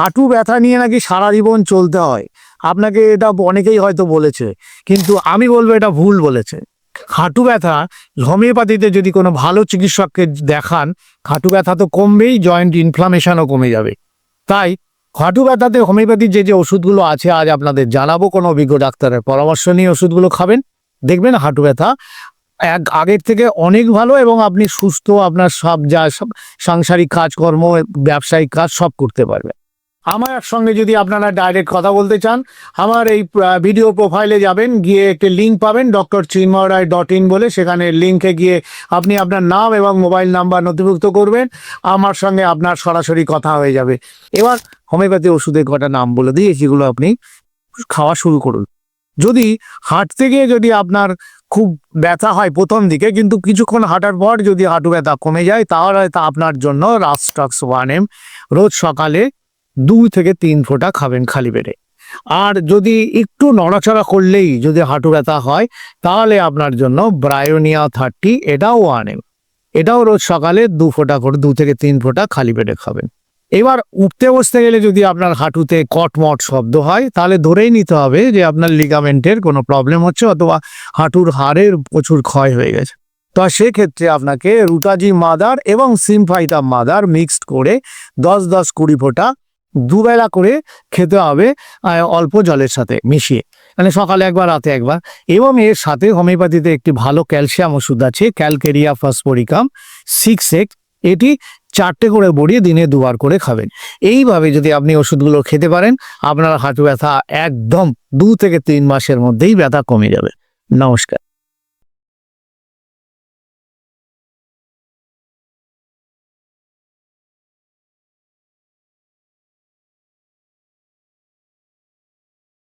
হাঁটু ব্যথা নিয়ে নাকি সারা জীবন চলতে হয়। আপনাকে এটা অনেকেই হয়তো বলেছে, কিন্তু আমি বলব এটা ভুল বলেছে। হাঁটু ব্যথা, হোমিওপ্যাথিতে যদি কোনো ভালো চিকিৎসককে দেখান, হাঁটু ব্যথা তো কমবেই, জয়েন্ট ইনফ্লামেশনও কমে যাবে। তাই হাঁটু ব্যথাতে হোমিওপ্যাথির যে যে ওষুধগুলো আছে, আজ আপনাদের জানাব, কোনো অভিজ্ঞ ডাক্তারের পরামর্শ নিয়ে ওষুধগুলো খাবেন। দেখবেন হাঁটু ব্যথা এক আগের থেকে অনেক ভালো এবং আপনি সুস্থ, আপনার সব যা সাংসারিক কাজকর্ম, ব্যবসায়িক কাজ সব করতে পারবেন। আমার সঙ্গে যদি আপনারা ডাইরেক্ট কথা বলতে চান, আমার এই ভিডিও প্রোফাইলে যাবেন, গিয়ে একটি লিঙ্ক পাবেন doctor Chinmoy Roy dot in বলে। সেখানে লিঙ্কে গিয়ে আপনি আপনার নাম এবং মোবাইল নাম্বার নথিভুক্ত করবেন। আমার সঙ্গে আপনার সরাসরি কথা হয়ে যাবে। এবার হোমিওপ্যাথি ওষুধের কটা নাম বলে দিয়ে সেগুলো আপনি খাওয়া শুরু করুন। যদি হাঁটতে গিয়ে যদি আপনার খুব ব্যথা হয় প্রথম দিকে, কিন্তু কিছুক্ষণ হাঁটার পর যদি হাঁটু ব্যথা কমে যায়, তাহলে তা আপনার জন্য রাস্টক্স ওয়ান এম রোজ সকালে দুই থেকে তিন ফোঁটা খাবেন খালি পেটে। আর যদি একটু নড়াচড়া করলেই যদি হাঁটু ব্যথা হয়, তাহলে আপনার জন্য ব্রায়োনিয়া থার্টি এটাও এম এটাও রোজ সকালে দু ফোঁটা করে, দু থেকে তিন ফোঁটা খালি পেটে খাবেন। এবার উঠতে বসতে গেলে যদি আপনার হাঁটুতে কটমট শব্দ হয়, তাহলে ধরেই নিতে হবে যে আপনার লিগামেন্টের কোনো প্রবলেম হচ্ছে অথবা হাঁটুর হাড়ের প্রচুর ক্ষয় হয়ে গেছে। তো সেক্ষেত্রে আপনাকে রুটাজি মাদার এবং সিমফাইটা মাদার মিক্সড করে দশ দশ কুড়ি ফোঁটা দুবেলা করে খেতে হবে অল্প জলের সাথে মিশিয়ে। মানে সকালে একবার, রাতে একবার। এবং এর সাথে হোমিওপ্যাথিতে একটি ভালো ক্যালসিয়াম ওষুধ আছে, ক্যালকেরিয়া ফসফোরিকাম সিক্স এক্স এটি চারটে করে বড়িয়ে দিনে দুবার করে খাবেন। এইভাবে যদি আপনি ওষুধগুলো খেতে পারেন, আপনার হাঁটু ব্যথা একদম দু থেকে তিন মাসের মধ্যেই ব্যথা কমে যাবে। নমস্কার।